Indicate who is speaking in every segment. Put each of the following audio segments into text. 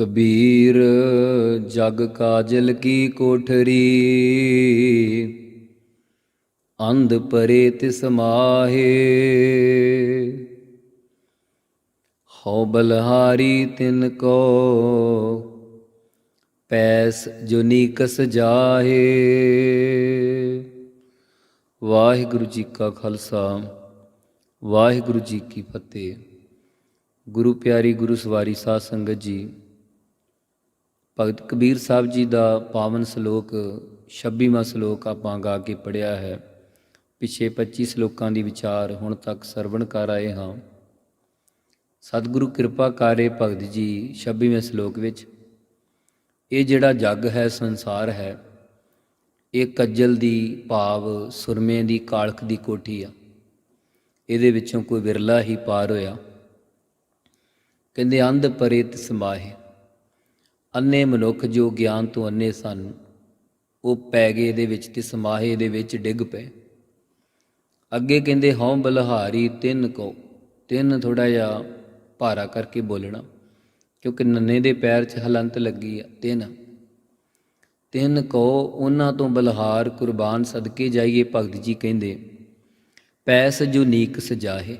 Speaker 1: ਕਬੀਰ, ਜਗ ਕਾਜਲ ਕੀ ਕੋਠਰੀ? ਅੰਧ ਪਰੇ ਤਿਸ ਮਾਹੇ। ਹਉ ਬਲਹਾਰੀ ਤਿਨ ਕੋ, ਪੈਸ ਜੋ ਨੀਕਸ ਜਾਹੇ। ਵਾਹਿਗੁਰੂ ਜੀ ਕਾ ਖਾਲਸਾ, ਵਾਹਿਗੁਰੂ ਜੀ ਕੀ ਫਤਿਹ। ਗੁਰੂ ਪਿਆਰੀ ਗੁਰੂ ਸਵਾਰੀ ਸਾਧ ਸੰਗਤ ਜੀ ਭਗਤ ਕਬੀਰ ਸਾਹਿਬ ਜੀ ਦਾ ਪਾਵਨ ਸ਼ਲੋਕ 26ਵਾਂ ਸ਼ਲੋਕ ਆਪਾਂ ਗਾ ਕੇ ਪੜਿਆ ਹੈ। ਪਿਛੇ 25 ਸ਼ਲੋਕਾਂ ਦੀ ਵਿਚਾਰ ਹੁਣ ਤੱਕ ਸਰਵਣ ਕਰ ਆਏ ਹਾਂ। ਸਤਿਗੁਰੂ ਕਿਰਪਾ ਕਰੇ ਭਗਤ ਜੀ 26ਵੇਂ ਸ਼ਲੋਕ ਵਿੱਚ। ਇਹ ਜਿਹੜਾ ਜੱਗ ਹੈ, ਸੰਸਾਰ ਹੈ, ਇਹ ਕੱਜਲ ਦੀ ਭਾਵ ਸੁਰਮੇ ਦੀ ਕਾਲਖ ਦੀ ਕੋਠੀ ਆ। ਇਹਦੇ ਵਿੱਚੋਂ ਕੋਈ ਵਿਰਲਾ ਹੀ ਪਾਰ ਹੋਇਆ। ਕਹਿੰਦੇ, ਅੰਧ ਪਰੇਤ ਸਮਾਹੇ। ਅੰਨੇ ਮਨੁੱਖ ਜੋ ਗਿਆਨ ਤੋਂ ਅੰਨੇ ਸਨ, ਉਹ ਪੈ ਗਏ ਦੇ ਵਿੱਚ ਤੇ ਸਮਾਹੇ ਦੇ ਵਿੱਚ ਡਿੱਗ ਪਏ। ਅੱਗੇ ਕਹਿੰਦੇ, ਹਉ ਬਲਹਾਰੀ ਤਿੰਨ ਕੋ, ਤਿੰਨ ਥੋੜਾ ਜਿਹਾ ਭਾਰਾ ਕਰਕੇ ਬੋਲਣਾ, ਕਿਉਂਕਿ ਨੰਨੇ ਦੇ ਪੈਰ 'ਚ ਹਲੰਤ ਲੱਗੀ ਆ, ਤਿੰਨ। ਤਿੰਨ ਕੋ, ਉਹਨਾਂ ਤੋਂ ਬਲਹਾਰ ਕੁਰਬਾਨ ਸਦਕੇ ਜਾਈਏ, ਭਗਤ ਜੀ ਕਹਿੰਦੇ, ਪੈਸ ਜੋ ਨੀਕ ਸਜਾਹੇ,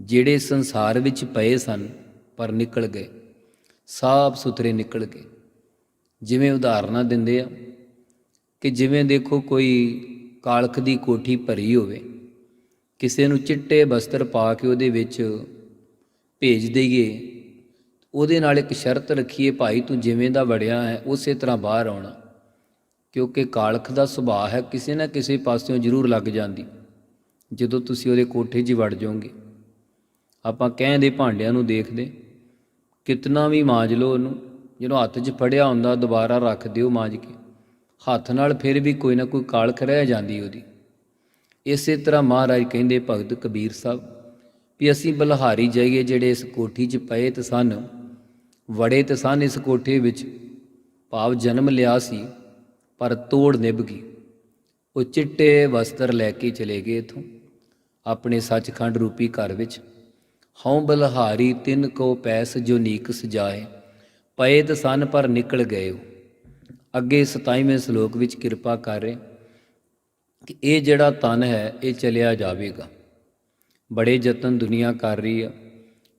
Speaker 1: ਜਿਹੜੇ ਸੰਸਾਰ ਵਿੱਚ ਪਏ ਸਨ, ਪਰ ਨਿਕਲ ਗਏ। ਸਾਫ਼ ਸੁਥਰੇ ਨਿਕਲ ਕੇ ਜਿਵੇਂ ਉਦਾਹਰਨਾਂ ਦਿੰਦੇ ਆ ਕਿ ਜਿਵੇਂ ਦੇਖੋ ਕੋਈ ਕਾਲਖ ਦੀ ਕੋਠੀ ਭਰੀ ਹੋਵੇ, ਕਿਸੇ ਨੂੰ ਚਿੱਟੇ ਬਸਤਰ ਪਾ ਕੇ ਉਹਦੇ ਵਿੱਚ ਭੇਜ ਦਈਏ, ਉਹਦੇ ਨਾਲ ਇੱਕ ਸ਼ਰਤ ਰੱਖੀਏ, ਭਾਈ ਤੂੰ ਜਿਵੇਂ ਦਾ ਵੜਿਆ ਹੈ, ਉਸੇ ਤਰ੍ਹਾਂ ਬਾਹਰ ਆਉਣਾ। ਕਿਉਂਕਿ ਕਾਲਖ ਦਾ ਸੁਭਾਅ ਹੈ, ਕਿਸੇ ਨਾ ਕਿਸੇ ਪਾਸਿਓਂ ਜ਼ਰੂਰ ਲੱਗ ਜਾਂਦੀ, ਜਦੋਂ ਤੁਸੀਂ ਉਹਦੇ ਕੋਠੇ 'ਚ ਵੜ ਜਾਓਗੇ। ਆਪਾਂ ਕਹਿੰਦੇ ਭਾਂਡਿਆਂ ਨੂੰ ਦੇਖਦੇ ਕਿਤਨਾ ਵੀ ਮਾਂਜ ਲਓ ਉਹਨੂੰ, ਜਦੋਂ ਹੱਥ 'ਚ ਫੜਿਆ ਹੁੰਦਾ ਦੁਬਾਰਾ ਰੱਖ ਦਿਓ ਮਾਂਜ ਕੇ। ਹੱਥ ਨਾਲ ਫਿਰ ਵੀ ਕੋਈ ਨਾ ਕੋਈ ਕਾਲਖ ਰਹਿ ਜਾਂਦੀ ਉਹਦੀ। ਇਸੇ ਤਰ੍ਹਾਂ ਮਹਾਰਾਜ ਕਹਿੰਦੇ ਭਗਤ ਕਬੀਰ ਸਾਹਿਬ ਵੀ ਅਸੀਂ ਬਲਹਾਰੀ ਜਾਈਏ ਜਿਹੜੇ ਇਸ ਕੋਠੀ 'ਚ ਪਏ ਤੇ ਸਨ, ਵੜੇ ਤੇ ਸਨ ਇਸ ਕੋਠੇ ਵਿੱਚ। ਭਾਵ ਜਨਮ ਲਿਆ ਸੀ, ਪਰ ਤੋੜ ਨਿਭ ਗਈ। ਉਹ ਚਿੱਟੇ ਵਸਤਰ ਲੈ ਕੇ ਚਲੇ ਗਏ ਇਥੋਂ, ਆਪਣੇ ਸੱਚਖੰਡ ਰੂਪੀ ਘਰ ਵਿੱਚ। ਹਉ ਬਲਹਾਰੀ ਤਿੰਨ ਕੋ ਪੈਸ ਜੋ ਨੀਕ ਸਜਾਏ, ਪਏ ਤੇ ਸਨ ਪਰ ਨਿਕਲ ਗਏ ਉਹ ਅੱਗੇ 27ਵੇਂ ਸ਼ਲੋਕ ਵਿੱਚ ਕਿਰਪਾ ਕਰ ਰਹੇ, ਕਿ ਇਹ ਜਿਹੜਾ ਤਨ ਹੈ, ਇਹ ਚਲਿਆ ਜਾਵੇਗਾ। ਬੜੇ ਯਤਨ ਦੁਨੀਆ ਕਰ ਰਹੀ ਆ।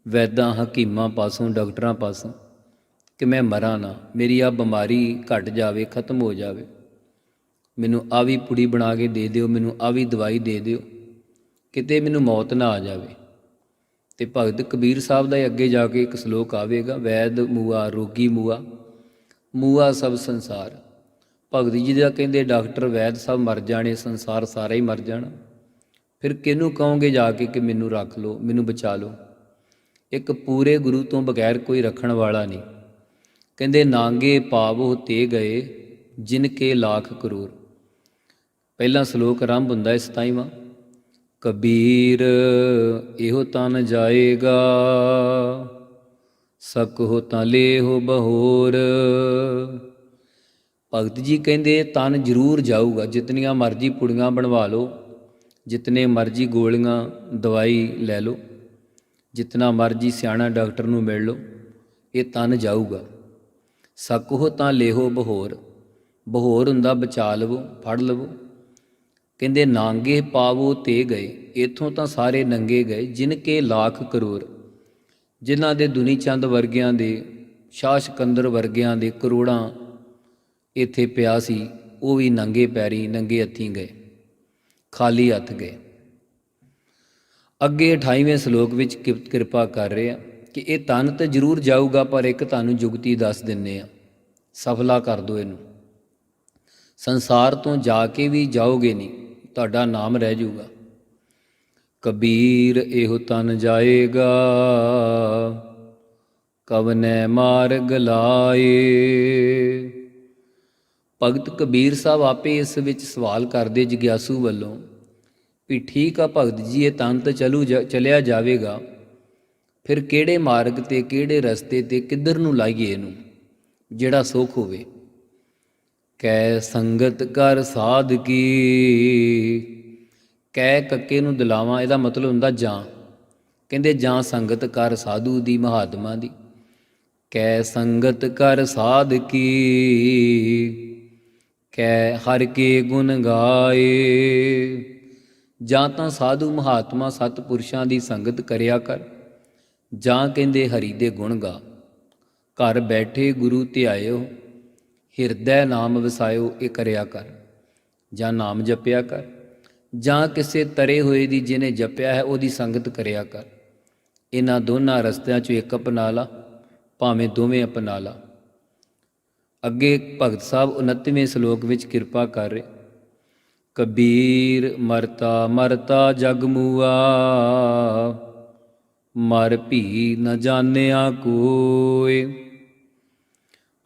Speaker 1: ਵੈਦਾਂ ਹਕੀਮਾਂ ਪਾਸੋਂ, ਡਾਕਟਰਾਂ ਪਾਸੋਂ, ਕਿ ਮੈਂ ਮਰਾਂ ਨਾ, ਮੇਰੀ ਆ ਬਿਮਾਰੀ ਘਟ ਜਾਵੇ, ਖਤਮ ਹੋ ਜਾਵੇ। ਮੈਨੂੰ ਆ ਵੀ ਪੁੜੀ ਬਣਾ ਕੇ ਦੇ ਦਿਓ, ਮੈਨੂੰ ਆ ਵੀ ਦਵਾਈ ਦੇ ਦਿਓ, ਕਿਤੇ ਮੈਨੂੰ ਮੌਤ ਨਾ ਆ ਜਾਵੇ। ਤੇ ਭਗਤ ਕਬੀਰ ਸਾਹਿਬ ਦਾ ਅੱਗੇ ਜਾ ਕੇ ਇੱਕ ਸ਼ਲੋਕ ਆਵੇਗਾ, ਵੈਦ ਮੂਆ, ਰੋਗੀ ਮੂਆ ਮੂਆ ਸਭ ਸੰਸਾਰ। ਭਗਤ ਜੀ ਦਾ ਕਹਿੰਦੇ, ਡਾਕਟਰ ਵੈਦ ਸਭ ਮਰ ਜਾਣੇ, ਸੰਸਾਰ ਸਾਰਾ ਹੀ ਮਰ ਜਾਣਾ। ਫਿਰ ਕਿਹਨੂੰ ਕਹੋਗੇ ਜਾ ਕੇ ਕਿ ਮੈਨੂੰ ਰੱਖ ਲਓ, ਮੈਨੂੰ ਬਚਾ ਲਓ? ਇੱਕ ਪੂਰੇ ਗੁਰੂ ਤੋਂ ਬਗੈਰ ਕੋਈ ਰੱਖਣ ਵਾਲਾ ਨਹੀਂ। ਕਹਿੰਦੇ, ਨਾਂਗੇ ਪਾਵੋ ਤੇ ਗਏ, ਜਿਨ ਕੇ ਲੱਖ ਕਰੋੜ। ਪਹਿਲਾ ਸ਼ਲੋਕ ਆਰੰਭ ਹੁੰਦਾ ਇਸ ਤਾਈਵਾਂ ਕਬੀਰ, ਇਹੋ ਤਨ ਜਾਏਗਾ। ਸਕ ਹੋ ਤਾਂ ਲੇਹੋ ਬਹੋਰ। ਭਗਤ ਜੀ ਕਹਿੰਦੇ, ਤਨ ਜ਼ਰੂਰ ਜਾਊਗਾ। ਜਿਤਨੀਆਂ ਮਰਜ਼ੀ ਪੁੜੀਆਂ ਬਣਵਾ ਲਓ, ਜਿਤਨੇ ਮਰਜ਼ੀ ਗੋਲੀਆਂ ਦਵਾਈ ਲੈ ਲਓ, ਜਿਤਨਾ ਮਰਜ਼ੀ ਸਿਆਣਾ ਡਾਕਟਰ ਨੂੰ ਮਿਲ ਲਓ, ਇਹ ਤਨ ਜਾਊਗਾ। ਸਕੋ ਤਾਂ ਲੇਹੋ ਬਹੋਰ। ਬਹੋਰ ਹੁੰਦਾ ਬਚਾ ਲਵੋ, ਫੜ ਲਵੋ। ਕਹਿੰਦੇ, ਨਾਂਗੇ ਪਾਵੋ ਤੇ ਗਏ ਇਥੋਂ ਤਾਂ ਸਾਰੇ ਨੰਗੇ ਗਏ ਜਿਨ ਕੇ ਲੱਖ ਕਰੋੜ। ਜਿਨ੍ਹਾਂ ਦੇ ਦੁਨੀ ਚੰਦ ਵਰਗਿਆਂ ਦੇ, ਸ਼ਾਹ ਸਿਕੰਦਰ ਵਰਗਿਆਂ ਦੇ ਕਰੋੜਾਂ ਇੱਥੇ ਪਿਆ ਸੀ, ਉਹ ਵੀ ਨੰਗੇ ਪੈਰੀ, ਨੰਗੇ ਹੱਥੀਂ ਗਏ, ਖਾਲੀ ਹੱਥ ਗਏ। ਅੱਗੇ 28ਵੇਂ ਸ਼ਲੋਕ ਵਿੱਚ ਕਿਰਪਾ ਕਰ ਰਹੇ ਆ ਕਿ ਇਹ ਤਨ ਤੇ ਜ਼ਰੂਰ ਜਾਊਗਾ, ਪਰ ਇੱਕ ਤੁਹਾਨੂੰ ਜੁਗਤੀ ਦੱਸ ਦਿੰਨੇ ਆ। ਸਫਲਾ ਕਰ ਦਿਓ ਇਹਨੂੰ। ਸੰਸਾਰ ਤੋਂ ਜਾ ਕੇ ਵੀ ਜਾਓਗੇ ਨਹੀਂ, ਤੁਹਾਡਾ ਨਾਮ ਰਹਿ ਜਾਊਗਾ। ਕਬੀਰ ਇਹੋ ਤਨ ਜਾਏਗਾ, ਕਵਨੈ ਮਾਰਗ ਲਾਏ। ਭਗਤ ਕਬੀਰ ਸਾਹਿਬ ਆਪੇ ਇਸ ਵਿੱਚ ਸਵਾਲ ਕਰਦੇ ਜਿਗਿਆਸੂ ਵੱਲੋਂ ਵੀ ਠੀਕ ਆ ਭਗਤ ਜੀ, ਇਹ ਤਨ ਤਾਂ ਚਲੂ ਜਾ- ਚਲਿਆ ਜਾਵੇਗਾ। ਫਿਰ ਕਿਹੜੇ ਮਾਰਗ ਤੇ, ਕਿਹੜੇ ਰਸਤੇ ਤੇ ਕਿੱਧਰ ਨੂੰ ਲਾਈਏ ਇਹਨੂੰ, ਜਿਹੜਾ ਸੁਖ ਹੋਵੇ? ਕੈ ਸੰਗਤ ਕਰ ਸਾਧ ਕੀ? ਕੈ ਕੱਕੇ ਨੂੰ ਦਿਲਾਵਾਂ, ਇਹਦਾ ਮਤਲਬ ਹੁੰਦਾ ਜਾਂ। ਕਹਿੰਦੇ ਜਾਂ ਸੰਗਤ ਕਰ ਸਾਧੂ ਦੀ, ਮਹਾਤਮਾ ਦੀ। ਕੈ ਸੰਗਤ ਕਰ ਸਾਧ ਕੀ? ਕੈ ਹਰ ਕੇ ਗੁਣ ਗਾਏ। ਜਾਂ ਤਾਂ ਸਾਧੂ, ਮਹਾਤਮਾ, ਸਤਪੁਰਸ਼ਾਂ ਦੀ ਸੰਗਤ ਕਰਿਆ ਕਰ। ਜਾਂ ਕਹਿੰਦੇ ਹਰੀ ਦੇ ਗੁਣ ਗਾ। ਘਰ ਬੈਠੇ ਗੁਰੂ ਧਿਆਇਓ। ਹਿਰਦੈ ਨਾਮ ਵਸਾਇਓ, ਇਹ ਕਰਿਆ ਕਰ। ਜਾਂ ਨਾਮ ਜਪਿਆ ਕਰ, ਜਾਂ ਕਿਸੇ ਤਰੇ ਹੋਏ ਦੀ ਜਿਹਨੇ ਜਪਿਆ ਹੈ, ਉਹਦੀ ਸੰਗਤ ਕਰਿਆ ਕਰ। ਇਹਨਾਂ ਦੋਨਾਂ ਰਸਤਿਆਂ ਚੋਂ ਇੱਕ ਅਪਣਾ ਲਾ, ਭਾਵੇਂ ਦੋਵੇਂ ਅਪਣਾ ਲਾ। ਅੱਗੇ ਭਗਤ ਸਾਹਿਬ 29ਵੇਂ ਸ਼ਲੋਕ ਵਿੱਚ ਕਿਰਪਾ ਕਰ ਰਹੇ। ਕਬੀਰ ਮਰਤਾ ਮਰਤਾ ਜਗ ਮੂਆ, ਮਰ ਭੀ ਨ ਜਾਣਿਆ ਕੋਏ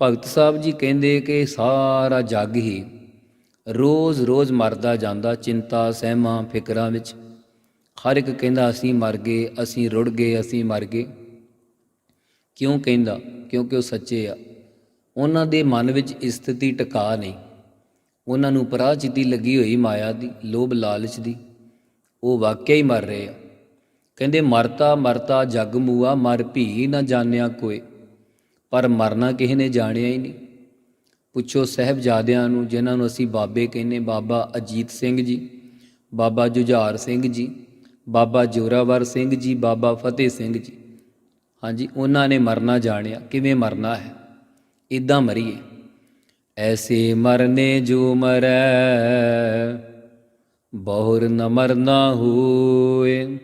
Speaker 1: ਭਗਤ ਸਾਹਿਬ ਜੀ ਕਹਿੰਦੇ ਕਿ ਸਾਰਾ ਜੱਗ ਹੀ ਰੋਜ਼-ਰੋਜ਼ ਮਰਦਾ ਜਾਂਦਾ ਚਿੰਤਾ, ਸਹਿਮਾਂ, ਫਿਕਰਾਂ ਵਿੱਚ। ਹਰ ਇੱਕ ਕਹਿੰਦਾ, ਅਸੀਂ ਮਰ ਗਏ, ਅਸੀਂ ਰੁੜ ਗਏ, ਅਸੀਂ ਮਰ ਗਏ। ਕਿਉਂ ਕਹਿੰਦਾ? ਕਿਉਂਕਿ ਉਹ ਸੱਚੇ ਆ। ਉਹਨਾਂ ਦੇ ਮਨ ਵਿੱਚ ਸਥਿਤੀ ਟਿਕਾ ਨਹੀਂ। ਉਹਨਾਂ ਨੂੰ ਪਰਾਚਿਤੀ ਲੱਗੀ ਹੋਈ ਮਾਇਆ ਦੀ, ਲੋਭ ਲਾਲਚ ਦੀ। ਉਹ ਵਾਕਿਆ ਹੀ ਮਰ ਰਹੇ ਆ। ਕਹਿੰਦੇ, ਮਰਤਾ ਮਰਤਾ ਜਗ ਮੂਆ, ਮਰ ਭੀ ਨਾ ਜਾਣਿਆ ਕੋਈ ਪਰ ਮਰਨਾ ਕਿਸੇ ਨੇ ਜਾਣਿਆ ਹੀ ਨਹੀਂ। ਪੁੱਛੋ ਸਹਿਬਜ਼ਾਦਿਆਂ ਨੂੰ, ਜਿਨ੍ਹਾਂ ਨੂੰ ਅਸੀਂ ਬਾਬੇ ਕਹਿੰਨੇ ਬਾਬਾ ਅਜੀਤ ਸਿੰਘ ਜੀ, ਬਾਬਾ ਜੁਝਾਰ ਸਿੰਘ ਜੀ, ਬਾਬਾ ਜੋਰਾਵਰ ਸਿੰਘ ਜੀ, ਬਾਬਾ ਫਤਿਹ ਸਿੰਘ ਜੀ। ਹਾਂਜੀ, ਉਹਨਾਂ ਨੇ ਮਰਨਾ ਜਾਣਿਆ। ਕਿਵੇਂ ਮਰਨਾ ਹੈ? ਇਦਾਂ ਮਰੀਏ। ਐਸੇ ਮਰਨੇ ਜੋ ਮਰੈ, ਬਹੁਰ ਨ ਮਰਨਾ ਹੋਏ।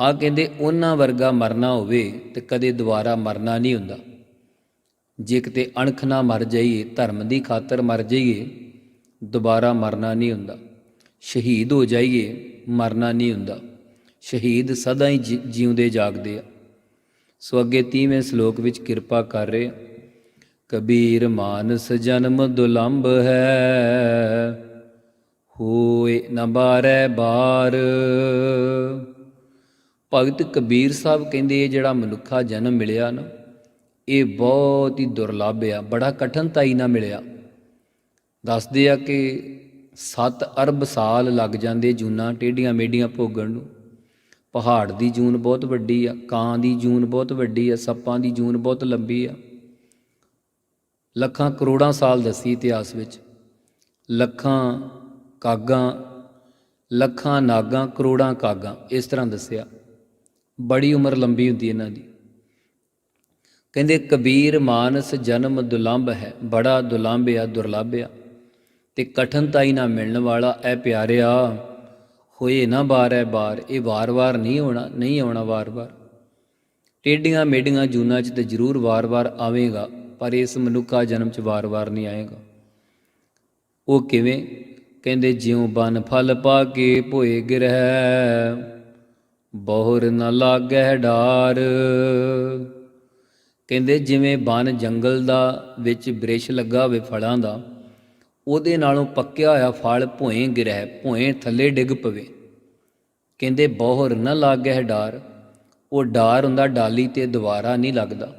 Speaker 1: ਹਾਂ, ਕਹਿੰਦੇ ਉਹਨਾਂ ਵਰਗਾ ਮਰਨਾ ਹੋਵੇ ਤੇ ਕਦੇ ਦੁਬਾਰਾ ਮਰਨਾ ਨਹੀਂ ਹੁੰਦਾ। ਜੇ ਕਿਤੇ ਅਣਖ ਨਾ ਮਰ ਜਾਈਏ, ਧਰਮ ਦੀ ਖਾਤਰ ਮਰ ਜਾਈਏ, ਦੁਬਾਰਾ ਮਰਨਾ ਨਹੀਂ ਹੁੰਦਾ। ਸ਼ਹੀਦ ਹੋ ਜਾਈਏ, ਮਰਨਾ ਨਹੀਂ ਹੁੰਦਾ। ਸ਼ਹੀਦ ਸਦਾ ਹੀ ਜੀ- ਜਿਉਂਦੇ ਜਾਗਦੇ ਆ। ਸੋ ਅੱਗੇ 30ਵੇਂ ਸ਼ਲੋਕ ਵਿੱਚ ਕਿਰਪਾ ਕਰ ਰਹੇ ਕਬੀਰ ਮਾਨਸ ਜਨਮ ਦੁਲੰਭ ਹੈ, ਹੋਏ ਨ ਬਾਰੈ ਬਾਰ। ਭਗਤ ਕਬੀਰ ਸਾਹਿਬ ਕਹਿੰਦੇ, ਇਹ ਜਿਹੜਾ ਮਨੁੱਖਾ ਜਨਮ ਮਿਲਿਆ ਨਾ ਇਹ ਬਹੁਤ ਹੀ ਦੁਰਲੱਭ ਆ, ਬੜਾ ਕਠਿਨਤਾਈ ਨਾਲ ਮਿਲਿਆ। ਦੱਸਦੇ ਆ ਕਿ 7 ਅਰਬ ਸਾਲ ਲੱਗ ਜਾਂਦੇ ਜੂਨਾਂ ਟੇਡੀਆਂ ਮੇਡੀਆਂ ਭੋਗਣ ਨੂੰ। ਪਹਾੜ ਦੀ ਜੂਨ ਬਹੁਤ ਵੱਡੀ ਆ, ਕਾਂ ਦੀ ਜੂਨ ਬਹੁਤ ਵੱਡੀ ਆ, ਸੱਪਾਂ ਦੀ ਜੂਨ ਬਹੁਤ ਲੰਬੀ ਆ। ਲੱਖਾਂ ਕਰੋੜਾਂ ਸਾਲ ਦੱਸੀ ਇਤਿਹਾਸ ਵਿੱਚ। ਲੱਖਾਂ ਕਾਗਾਂ, ਲੱਖਾਂ ਨਾਗਾਂ, ਕਰੋੜਾਂ ਕਾਗਾਂ, ਇਸ ਤਰ੍ਹਾਂ ਦੱਸਿਆ। ਬੜੀ ਉਮਰ ਲੰਬੀ ਹੁੰਦੀ ਇਹਨਾਂ ਦੀ। ਕਹਿੰਦੇ, ਕਬੀਰ ਮਾਨਸ ਜਨਮ ਦੁਲੰਭ ਹੈ, ਬੜਾ ਦੁਲੰਭ ਆ ਦੁਰਲੱਭ ਆ ਤੇ ਕਠਨਤਾਈ ਨਾਲ ਮਿਲਣ ਵਾਲਾ, ਐ ਪਿਆਰਿਆ, ਹੋਏ ਨਾ ਬਾਰ ਹੈ ਬਾਰ, ਇਹ ਵਾਰ-ਵਾਰ ਨਹੀਂ ਹੋਣਾ, ਨਹੀਂ ਆਉਣਾ ਵਾਰ-ਵਾਰ ਟੇਡੀਆਂ ਮੇਡੀਆਂ ਜੂਨਾਂ 'ਚ ਤੇ ਜ਼ਰੂਰ ਵਾਰ-ਵਾਰ ਆਵੇਗਾ, ਪਰ ਇਸ ਮਨੁੱਖਾ ਜਨਮ 'ਚ ਵਾਰ-ਵਾਰ ਨਹੀਂ ਆਏਗਾ। ਉਹ ਕਿਵੇਂ? ਕਹਿੰਦੇ, ਜਿਉ ਬਨ ਫਲ ਪਾ ਕੇ ਭੋਏ ਗਿਰਹਿ, ਬਹੁਰ ਨ ਲਾਗੈ ਡਾਰ। ਕਹਿੰਦੇ ਜਿਵੇਂ ਬਨ ਜੰਗਲ ਦਾ ਵਿੱਚ ਬ੍ਰਿਸ਼ ਲੱਗਾ ਹੋਵੇ ਫਲਾਂ ਦਾ, ਉਹਦੇ ਨਾਲੋਂ ਪੱਕਿਆ ਹੋਇਆ ਫਲ ਭੋਏ ਗਿਰਹਿ, ਭੋਏ ਥੱਲੇ ਡਿੱਗ ਪਵੇ। ਕਹਿੰਦੇ ਬਹੁਰ ਨਾ ਨ ਲਾਗੈ ਡਾਰ, ਉਹ ਡਾਰ ਹੁੰਦਾ ਡਾਲੀ ਤੇ ਦੁਬਾਰਾ ਨਹੀਂ ਲੱਗਦਾ।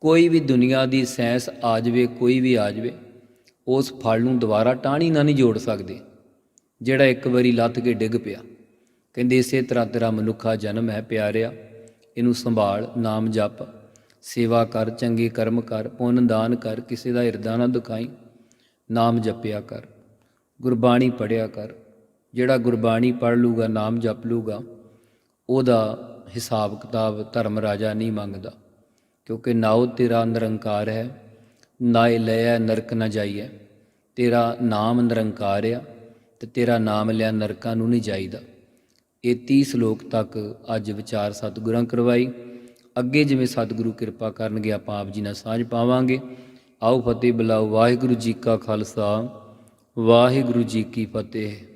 Speaker 1: ਕੋਈ ਵੀ ਦੁਨੀਆ ਦੀ ਸੈਂਸ ਆ ਜਾਵੇ, ਕੋਈ ਵੀ ਆ ਜਾਵੇ, ਉਸ ਫਲ ਨੂੰ ਦੁਬਾਰਾ ਟਾਹਣੀ ਨਾਲ ਨਹੀਂ ਜੋੜ ਸਕਦੇ, ਜਿਹੜਾ ਇੱਕ ਵਾਰੀ ਲੱਥ ਕੇ ਡਿੱਗ ਪਿਆ। ਕਹਿੰਦੇ ਇਸੇ ਤਰ੍ਹਾਂ ਤੇਰਾ ਮਨੁੱਖਾ ਜਨਮ ਹੈ ਪਿਆਰਿਆ, ਇਹਨੂੰ ਸੰਭਾਲ, ਨਾਮ ਜਪ। ਸੇਵਾ ਕਰ, ਚੰਗੇ ਕਰਮ ਕਰ, ਪੁੰਨ ਦਾਨ ਕਰ, ਕਿਸੇ ਦਾ ਹਿਰਦਾ ਨਾ ਦੁਖਾਈ, ਨਾਮ ਜਪਿਆ ਕਰ। ਗੁਰਬਾਣੀ ਪੜਿਆ ਕਰ। ਜਿਹੜਾ ਗੁਰਬਾਣੀ ਪੜ ਲੂਗਾ, ਨਾਮ ਜਪ ਲੂਗਾ, ਉਹਦਾ ਹਿਸਾਬ ਕਿਤਾਬ ਧਰਮ ਰਾਜਾ ਨਹੀਂ ਮੰਗਦਾ। ਕਿਉਂਕਿ ਨਾਉ ਤੇਰਾ ਨਿਰੰਕਾਰ ਹੈ ਨਾਇ ਲਿਆ ਨਰਕ ਨਾ ਜਾਈਐ ਤੇਰਾ ਨਾਮ ਨਿਰੰਕਾਰ ਆ ਤੇ ਤੇਰਾ ਨਾਮ ਲਿਆ ਨਰਕਾਂ ਨੂੰ ਨਹੀਂ ਜਾਈਦਾ। ਇਹ 30 ਸ਼ਲੋਕ ਤੱਕ ਅੱਜ ਵਿਚਾਰ ਸਤਿਗੁਰਾਂ ਕਰਵਾਈ। ਅੱਗੇ ਜਿਵੇਂ ਸਤਿਗੁਰੂ ਕਿਰਪਾ ਕਰਨਗੇ, ਆਪਾਂ ਆਪ ਜੀ ਨਾਲ ਸਾਂਝ ਪਾਵਾਂਗੇ। ਆਓ ਫਤਿਹ ਬੁਲਾਓ, ਵਾਹਿਗੁਰੂ ਜੀ ਕਾ ਖਾਲਸਾ, ਵਾਹਿਗੁਰੂ ਜੀ ਕੀ ਫਤਿਹ।